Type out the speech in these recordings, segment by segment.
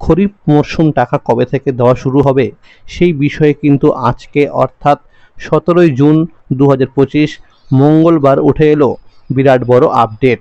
খরিফ মরশুম টাকা কবে থেকে দেওয়া শুরু হবে সেই বিষয়ে কিন্তু আজকে অর্থাৎ সতেরোই জুন দু হাজার পঁচিশ মঙ্গলবার উঠে এলো বিরাট বড় আপডেট।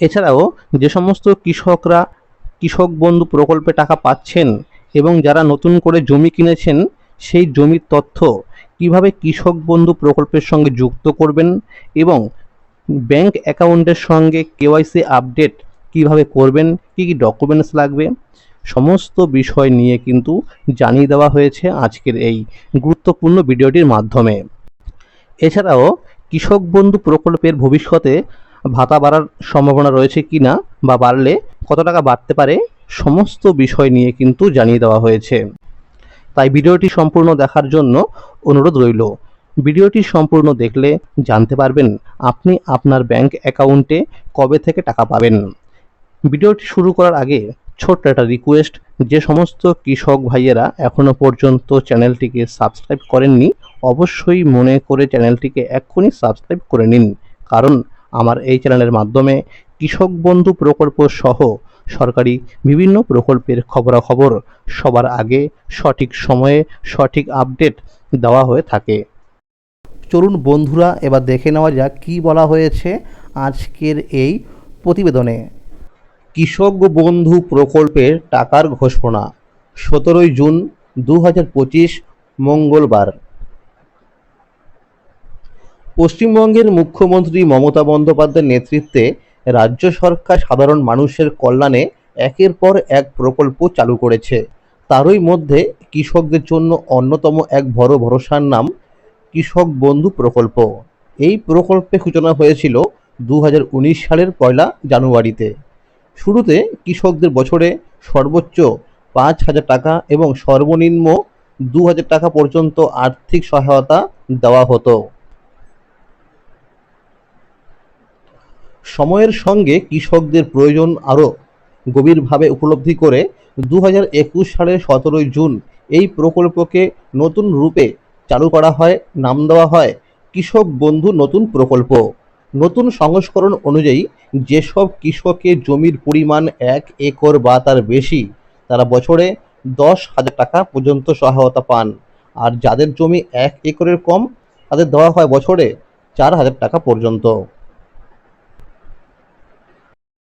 এছাড়াও যে সমস্ত কৃষকরা কৃষক বন্ধু প্রকল্পে টাকা পাচ্ছেন এবং যারা নতুন করে জমি কিনেছেন, সেই জমির তথ্য কীভাবে কৃষক বন্ধু প্রকল্পের সঙ্গে যুক্ত করবেন এবং ব্যাংক অ্যাকাউন্টের সঙ্গে কেওয়াইসি আপডেট কীভাবে করবেন, কী কী ডকুমেন্টস লাগবে সমস্ত বিষয় নিয়ে কিন্তু জানিয়ে দেওয়া হয়েছে আজকের এই গুরুত্বপূর্ণ ভিডিওটির মাধ্যমে। এছাড়াও কৃষক বন্ধু প্রকল্পের ভবিষ্যতে ভাতা বাড়ার সম্ভাবনা রয়েছে কি না বা বাড়লে কত টাকা বাড়তে পারে, সমস্ত বিষয় নিয়ে কিন্তু জানিয়ে দেওয়া হয়েছে। তাই ভিডিওটি সম্পূর্ণ দেখার জন্য অনুরোধ রইল। ভিডিওটি সম্পূর্ণ দেখলে জানতে পারবেন আপনি আপনার ব্যাংক অ্যাকাউন্টে কবে থেকে টাকা পাবেন। ভিডিওটি শুরু করার আগে ছোট্ট একটা রিকোয়েস্ট যে সমস্ত কৃষক ভাইয়েরা এখনও পর্যন্ত চ্যানেলটিকে সাবস্ক্রাইব করেননি, অবশ্যই মনে করে চ্যানেলটিকে এক্ষুনি সাবস্ক্রাইব করে নিন। কারণ আমার এই চ্যানেলের মাধ্যমে কৃষক বন্ধু প্রকল্প সহ সরকারি বিভিন্ন প্রকল্পের খবরাখবর সবার আগে সঠিক সময়ে সঠিক আপডেট দেওয়া হয়ে থাকে। চলুন বন্ধুরা, এবার দেখে নেওয়া যাক কী বলা হয়েছে আজকের এই প্রতিবেদনে। কৃষক বন্ধু প্রকল্পের টাকার ঘোষণা, সতেরোই জুন দু মঙ্গলবার। পশ্চিমবঙ্গের মুখ্যমন্ত্রী মমতা বন্দ্যোপাধ্যায়ের নেতৃত্বে রাজ্য সরকার সাধারণ মানুষের কল্যাণে একের পর এক প্রকল্প চালু করেছে। তারই মধ্যে কৃষকদের জন্য অন্যতম এক বড় ভরসার নাম কৃষক বন্ধু প্রকল্প। এই প্রকল্পের সূচনা হয়েছিল দু হাজার উনিশ সালের পয়লা জানুয়ারিতে। শুরুতে কৃষকদের বছরে সর্বোচ্চ পাঁচ হাজার টাকা এবং সর্বনিম্ন দু হাজার টাকা পর্যন্ত আর্থিক সহায়তা দেওয়া হতো। সময়ের সঙ্গে কৃষকদের প্রয়োজন আরও গভীরভাবে উপলব্ধি করে দু হাজার একুশ সালের সতেরোই জুন এই প্রকল্পকে নতুন রূপে চালু করা হয়, নাম দেওয়া হয় কৃষক বন্ধু নতুন প্রকল্প। নতুন সংস্করণ অনুযায়ী যেসব কৃষকের জমির পরিমাণ এক একর বা তার বেশি, তারা বছরে দশ হাজার টাকা পর্যন্ত সহায়তা পান। আর যাদের জমি এক একরের কম, তাদের দেওয়া হয় বছরে চার হাজার টাকা পর্যন্ত।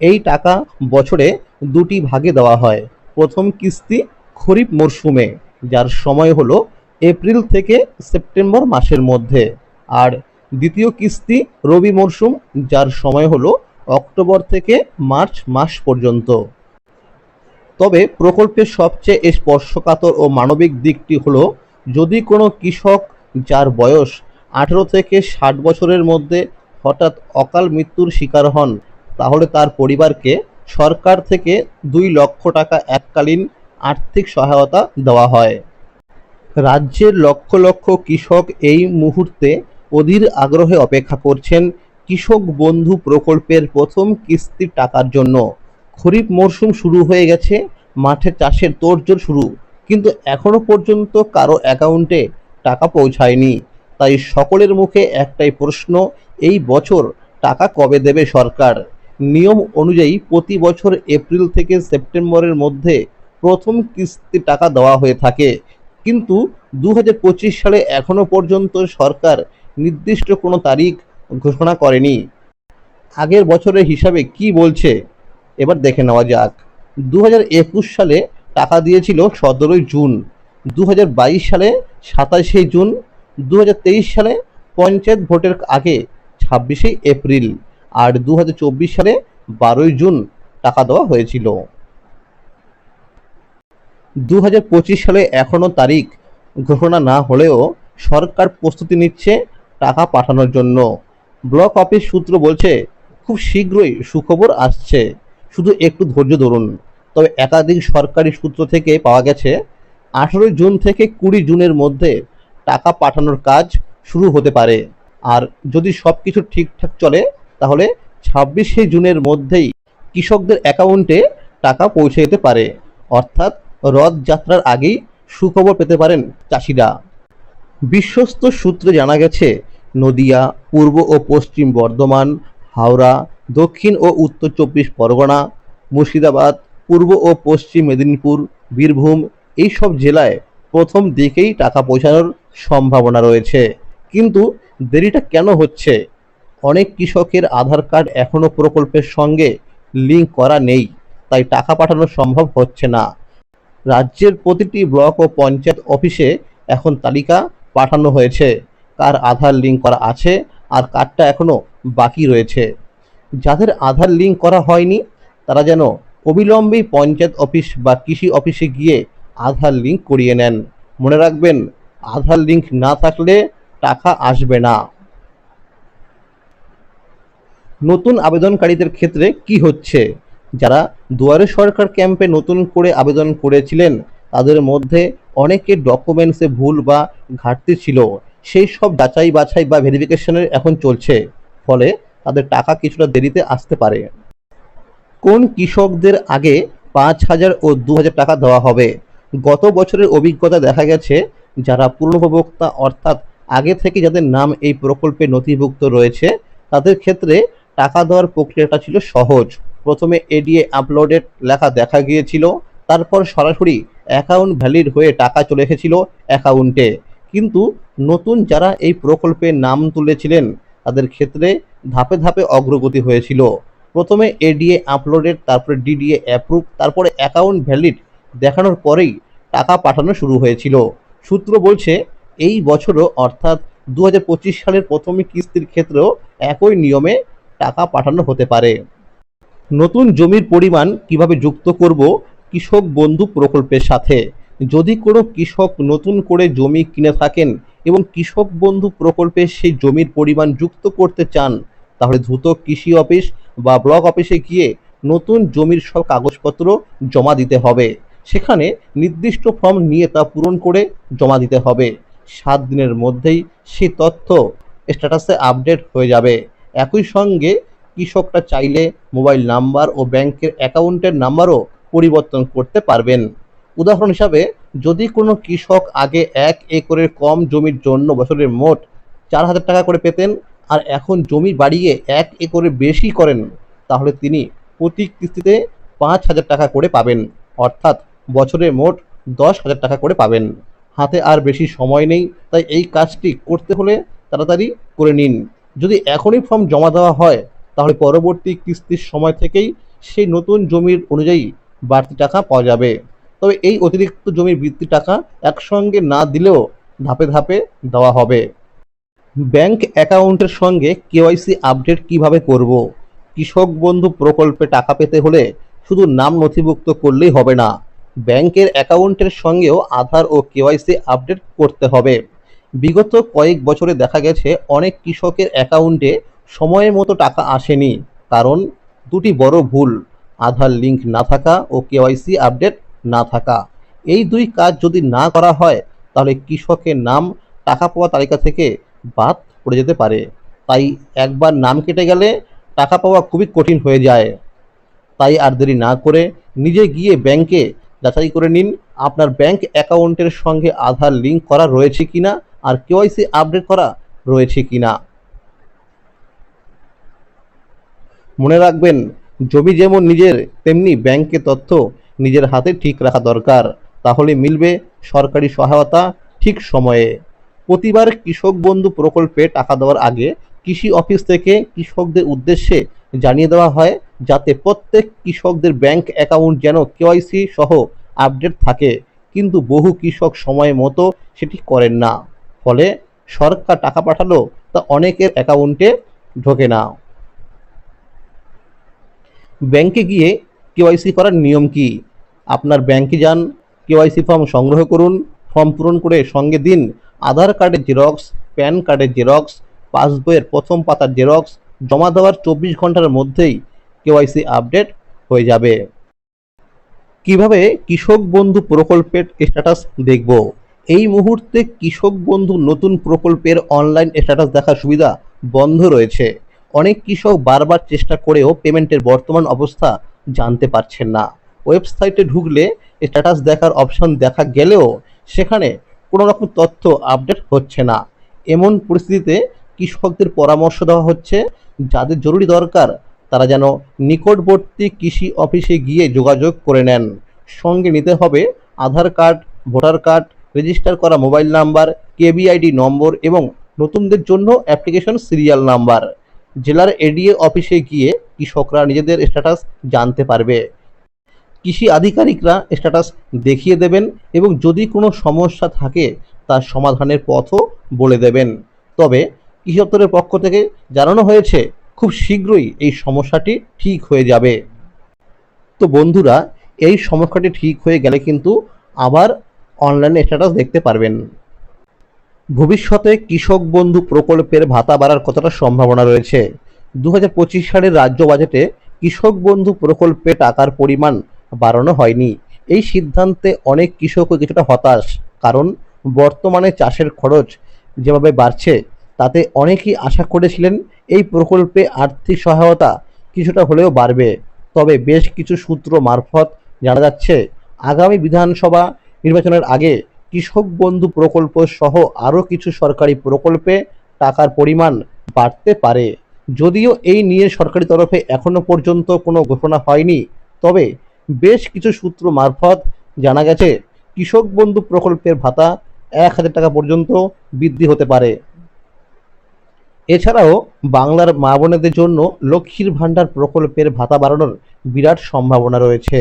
এই টাকা বছরে দুটি ভাগে দেওয়া হয়। প্রথম কিস্তি খরিফ মরশুমে, যার সময় হলো এপ্রিল থেকে সেপ্টেম্বর মাসের মধ্যে। আর দ্বিতীয় কিস্তি রবি মরশুম, যার সময় হলো অক্টোবর থেকে মার্চ মাস পর্যন্ত। তবে প্রকল্পের সবচেয়ে স্পর্শকাতর ও মানবিক দিকটি হলো, যদি কোনো কৃষক যার বয়স আঠেরো থেকে ষাট বছরের মধ্যে হঠাৎ অকাল মৃত্যুর শিকার হন, তাহলে তার পরিবারকে সরকার থেকে দুই লক্ষ টাকা এককালীন আর্থিক সহায়তা দেওয়া হয়। রাজ্যের লক্ষ লক্ষ কৃষক এই মুহূর্তে অধীর আগ্রহে অপেক্ষা করছেন কৃষক বন্ধু প্রকল্পের প্রথম কিস্তির টাকার জন্য। খরিফ মরশুম শুরু হয়ে গেছে, মাঠে চাষের তোড়জোড় শুরু, কিন্তু এখনও পর্যন্ত কারও অ্যাকাউন্টে টাকা পৌঁছায়নি। তাই সকলের মুখে একটাই প্রশ্ন, এই বছর টাকা কবে দেবে সরকার? নিয়ম অনুযায়ী প্রতি বছর এপ্রিল থেকে সেপ্টেম্বরের মধ্যে প্রথম কিস্তি টাকা দেওয়া হয়ে থাকে। কিন্তু দু হাজার পঁচিশ সালে এখনও পর্যন্ত সরকার নির্দিষ্ট কোনো তারিখ ঘোষণা করেনি। আগের বছরের হিসাবে কি বলছে? এবার দেখে নেওয়া যাক। দু হাজার একুশ সালে টাকা দিয়েছিল সতেরোই জুন দু হাজার বাইশ সালে সাতাশে জুন দু হাজার তেইশ সালে পঞ্চায়েত ভোটের আগে ছাব্বিশে এপ্রিল, আর দু হাজার চব্বিশ সালে বারোই জুন টাকা দেওয়া হয়েছিল। দু হাজার পঁচিশ সালে এখনও তারিখ ঘোষণা না হলেও সরকার প্রস্তুতি নিচ্ছে টাকা পাঠানোর জন্য। ব্লক অফিস সূত্র বলছে, খুব শীঘ্রই সুখবর আসছে। শুধু একটু ধৈর্য ধরুন। তবে একাধিক সরকারি সূত্র থেকে পাওয়া গেছে, আঠেরোই জুন থেকে কুড়ি জুনের মধ্যে টাকা পাঠানোর কাজ শুরু হতে পারে। আর যদি সব কিছু ঠিকঠাক চলে, তাহলে ছাব্বিশে জুনের মধ্যেই কৃষকদের অ্যাকাউন্টে টাকা পৌঁছে যেতে পারে। অর্থাৎ রথযাত্রার আগেই সুখবর পেতে পারেন চাষিরা। বিশ্বস্ত সূত্রে জানা গেছে নদিয়া, পূর্ব ও পশ্চিম বর্ধমান, হাওড়া, দক্ষিণ ও উত্তর চব্বিশ পরগনা, মুর্শিদাবাদ, পূর্ব ও পশ্চিম মেদিনীপুর, বীরভূম এই সব জেলায় প্রথম দিকেই টাকা পৌঁছানোর সম্ভাবনা রয়েছে। কিন্তু দেরিটা কেন হচ্ছে? অনেক কৃষকের আধার কার্ড এখনও প্রকল্পের সঙ্গে লিঙ্ক করা নেই, তাই টাকা পাঠানো সম্ভব হচ্ছে না। রাজ্যের প্রতিটি ব্লক ও পঞ্চায়েত অফিসে এখন তালিকা পাঠানো হয়েছে। কার আধার লিঙ্ক করা আছে আর কার্ডটা এখনও বাকি রয়েছে। যাদের আধার লিঙ্ক করা হয়নি, তারা যেন অবিলম্বেই পঞ্চায়েত অফিস বা কৃষি অফিসে গিয়ে আধার লিঙ্ক করিয়ে নেন। মনে রাখবেন, আধার লিঙ্ক না থাকলে টাকা আসবে না। নতুন আবেদনকারীদের ক্ষেত্রে কি হচ্ছে? যারা দুয়ারে সরকার ক্যাম্পে নতুন করে আবেদন করেছিলেন, তাদের মধ্যে অনেকের ডকুমেন্টসে ভুল বা ঘাটতি ছিল। সেই সব যাচাই বাছাই বা ভেরিফিকেশনের এখন চলছে। ফলে তাদের টাকা কিছুটা দেরিতে আসতে পারে। কোন কৃষকদের আগে পাঁচ হাজার ও দু হাজার টাকা দেওয়া হবে? গত বছরের অভিজ্ঞতা দেখা গেছে, যারা পূর্ণভোক্তা অর্থাৎ আগে থেকে যাদের নাম এই প্রকল্পে নথিভুক্ত রয়েছে, তাদের ক্ষেত্রে টাকা দেওয়ার প্রক্রিয়াটা ছিল সহজ। প্রথমে এডিএ আপলোডেড লেখা দেখা গিয়েছিল, তারপর সরাসরি অ্যাকাউন্ট ভ্যালিড হয়ে টাকা চলে এসেছিল অ্যাকাউন্টে কিন্তু নতুন যারা এই প্রকল্পে নাম তুলেছিলেন, তাদের ক্ষেত্রে ধাপে ধাপে অগ্রগতি হয়েছিল। প্রথমে এডিএ আপলোডেড তারপরে ডিডিএ অ্যাপ্রুভ তারপরে অ্যাকাউন্ট ভ্যালিড দেখানোর পরেই টাকা পাঠানো শুরু হয়েছিল। সূত্র বলছে, এই বছরও অর্থাৎ দু হাজার পঁচিশ সালের প্রথম কিস্তির ক্ষেত্রেও একই নিয়মে টাকা পাঠানো হতে পারে। নতুন জমির পরিমাণ কীভাবে যুক্ত করব কৃষক বন্ধু প্রকল্পের সাথে? যদি কোনো কৃষক নতুন করে জমি কিনে থাকেন এবং কৃষক বন্ধু প্রকল্পে সেই জমির পরিমাণ যুক্ত করতে চান, তাহলে দ্রুত কৃষি অফিস বা ব্লক অফিসে গিয়ে নতুন জমির সব কাগজপত্র জমা দিতে হবে। সেখানে নির্দিষ্ট ফর্ম নিয়ে তা পূরণ করে জমা দিতে হবে। সাত দিনের মধ্যেই সেই তথ্য স্ট্যাটাসে আপডেট হয়ে যাবে। একই সঙ্গে কৃষকরা চাইলে মোবাইল নাম্বার ও ব্যাংকের অ্যাকাউন্টের নাম্বারও পরিবর্তন করতে পারবেন। উদাহরণ হিসাবে, যদি কোনো কৃষক আগে এক একরের কম জমির জন্য বছরের মোট চার হাজার টাকা করে পেতেন আর এখন জমি বাড়িয়ে এক একরে বেশি করেন, তাহলে তিনি প্রতি কিস্তিতে পাঁচ হাজার টাকা করে পাবেন, অর্থাৎ বছরে মোট দশ হাজার টাকা করে পাবেন। হাতে আর বেশি সময় নেই, তাই এই কাজটি করতে হলে তাড়াতাড়ি করে নিন। যদি এখনই ফর্ম জমা দেওয়া হয়, তাহলে পরবর্তী কিস্তির সময় থেকেই সেই নতুন জমির অনুযায়ী বাড়তি টাকা পাওয়া যাবে। তবে এই অতিরিক্ত জমির বৃত্তি টাকা একসঙ্গে না দিলেও ধাপে ধাপে দেওয়া হবে। ব্যাংক অ্যাকাউন্টের সঙ্গে কেওয়াইসি আপডেট কীভাবে করব? কৃষক বন্ধু প্রকল্পে টাকা পেতে হলে শুধু নাম নথিভুক্ত করলেই হবে না, ব্যাংকের অ্যাকাউন্টের সঙ্গেও আধার ও কেওয়াইসি আপডেট করতে হবে। বিগত কয়েক বছরে দেখা গেছে অনেক কৃষকের অ্যাকাউন্টে সময়ের মতো টাকা আসেনি, কারণ দুটি বড় ভুল, আধার লিংক না থাকা ও কেওয়াইসি আপডেট না থাকা। এই দুই কাজ যদি না করা হয়, তাহলে কৃষকের নাম টাকা পাওয়া তালিকা থেকে বাদ পড়ে যেতে পারে। তাই একবার নাম কেটে গেলে টাকা পাওয়া খুবই কঠিন হয়ে যায়। তাই আর দেরি না করে নিজে গিয়ে ব্যাংকে যাচাই করে নিন, আপনার ব্যাংক অ্যাকাউন্টের সঙ্গে আধার লিঙ্ক করা রয়েছে কি না আর কেওয়াইসি আপডেট করা রয়েছে কি না মনে রাখবেন, জমি যেমন নিজের, তেমনি ব্যাংকে তথ্য নিজের হাতে ঠিক রাখা দরকার, তাহলে মিলবে সরকারি সহায়তা ঠিক সময়ে। প্রতিবার কৃষক বন্ধু প্রকল্পে টাকা দেওয়ার আগে কৃষি অফিস থেকে কৃষকদের উদ্দেশ্যে জানিয়ে দেওয়া হয়, যাতে প্রত্যেক কৃষকদের ব্যাংক অ্যাকাউন্ট যেন কেওয়াইসি সহ আপডেট থাকে। কিন্তু বহু কৃষক সময় মতো সেটি করেন না। ফলে সরকার টাকা পাঠালো তা অনেকের অ্যাকাউন্টে ঢোকে না। ব্যাংকে গিয়ে কেওয়াইসি করার নিয়ম কি? আপনার ব্যাংকে যান কেওয়াইসি ফর্ম সংগ্রহ করুন ফর্ম পূরণ করে সঙ্গে দিন, আধার কার্ডের জেরক্স প্যান কার্ডের জেরক্স পাসবইয়ের প্রথম পাতার জেরক্স জমা দেওয়ার চব্বিশ ঘণ্টার মধ্যেই কেওয়াইসি আপডেট হয়ে যাবে। কীভাবে কৃষক বন্ধু প্রকল্পের স্ট্যাটাস দেখব? এই মুহূর্তে কৃষক বন্ধু নতুন প্রকল্পের অনলাইন স্ট্যাটাস দেখার সুবিধা বন্ধ রয়েছে। অনেক কৃষক বারবার চেষ্টা করেও পেমেন্টের বর্তমান অবস্থা জানতে পারছেন না। ওয়েবসাইটে ঢুকলে স্ট্যাটাস দেখার অপশন দেখা গেলেও সেখানে কোনো রকম তথ্য আপডেট হচ্ছে না। এমন পরিস্থিতিতে কৃষকদের পরামর্শ দেওয়া হচ্ছে, যাদের জরুরি দরকার তারা যেন নিকটবর্তী কৃষি অফিসে গিয়ে যোগাযোগ করে নেন। সঙ্গে নিতে হবে Aadhaar card, voter card, register করা মোবাইল নাম্বার, কেবিআইডি নম্বর এবং নতুনদের জন্য অ্যাপ্লিকেশন সিরিয়াল নাম্বার। জেলার এডিএ অফিসে গিয়ে কৃষকরা নিজেদের স্ট্যাটাস জানতে পারবে। কৃষি আধিকারিকরা স্ট্যাটাস দেখিয়ে দেবেন এবং যদি কোনো সমস্যা থাকে, তার সমাধানের পথও বলে দেবেন। তবে কৃষি দপ্তরের পক্ষ থেকে জানানো হয়েছে, খুব শীঘ্রই এই সমস্যাটি ঠিক হয়ে যাবে। তো বন্ধুরা, এই সমস্যাটি ঠিক হয়ে গেলে কিন্তু আবার অনলাইনে স্ট্যাটাস দেখতে পারবেন। ভবিষ্যতে কৃষক বন্ধু প্রকল্পের ভাতা বাড়ার কতটা সম্ভাবনা রয়েছে? দু পঁচিশ সালের রাজ্য বাজেটে কৃষক বন্ধু প্রকল্পে টাকার পরিমাণ বাড়ানো হয়নি। এই সিদ্ধান্তে অনেক কৃষকও কিছুটা হতাশ, কারণ বর্তমানে চাষের খরচ যেভাবে বাড়ছে, তাতে অনেকেই আশা করেছিলেন এই প্রকল্পে আর্থিক সহায়তা কিছুটা হলেও বাড়বে। তবে বেশ কিছু সূত্র মারফত জানা যাচ্ছে, আগামী বিধানসভা নির্বাচনের আগে কৃষক বন্ধু প্রকল্প সহ আরও কিছু সরকারি প্রকল্পে টাকার পরিমাণ বাড়তে পারে। যদিও এই নিয়ে সরকারি তরফে এখনও পর্যন্ত কোনো ঘোষণা হয়নি, তবে বেশ কিছু সূত্র মারফত জানা গেছে, কৃষক বন্ধু প্রকল্পের ভাতা এক হাজার টাকা পর্যন্ত বৃদ্ধি হতে পারে। এছাড়াও বাংলার মা বোনেদের জন্য লক্ষ্মীর ভাণ্ডার প্রকল্পের ভাতা বাড়ানোর বিরাট সম্ভাবনা রয়েছে।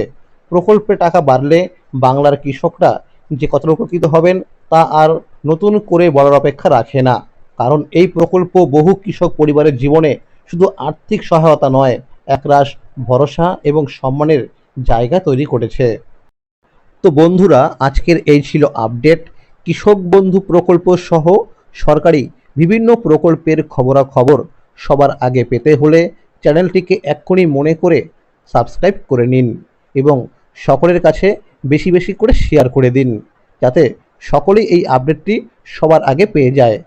প্রকল্পে টাকা বাড়লে বাংলার কৃষকরা যে কতটা উপকৃত হবেন তা আর নতুন করে বলার অপেক্ষা রাখে না। কারণ এই প্রকল্প বহু কৃষক পরিবারের জীবনে শুধু আর্থিক সহায়তা নয়, একরাশ ভরসা এবং সম্মানের জায়গা তৈরি করেছে। তো বন্ধুরা, আজকের এই ছিল আপডেট। কৃষক বন্ধু প্রকল্প সহ সরকারি বিভিন্ন প্রকল্পের খবরাখবর সবার আগে পেতে হলে চ্যানেলটিকে এক্ষুনি মনে করে সাবস্ক্রাইব করে নিন এবং সকলের কাছে বেশি বেশি করে শেয়ার করে দিন, যাতে সকলেই এই আপডেটটি সবার আগে পেয়ে যায়।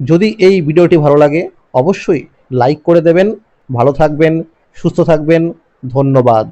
যদি এই ভিডিওটি ভালো লাগে, অবশ্যই লাইক করে দেবেন। ভালো থাকবেন, সুস্থ থাকবেন। ধন্যবাদ।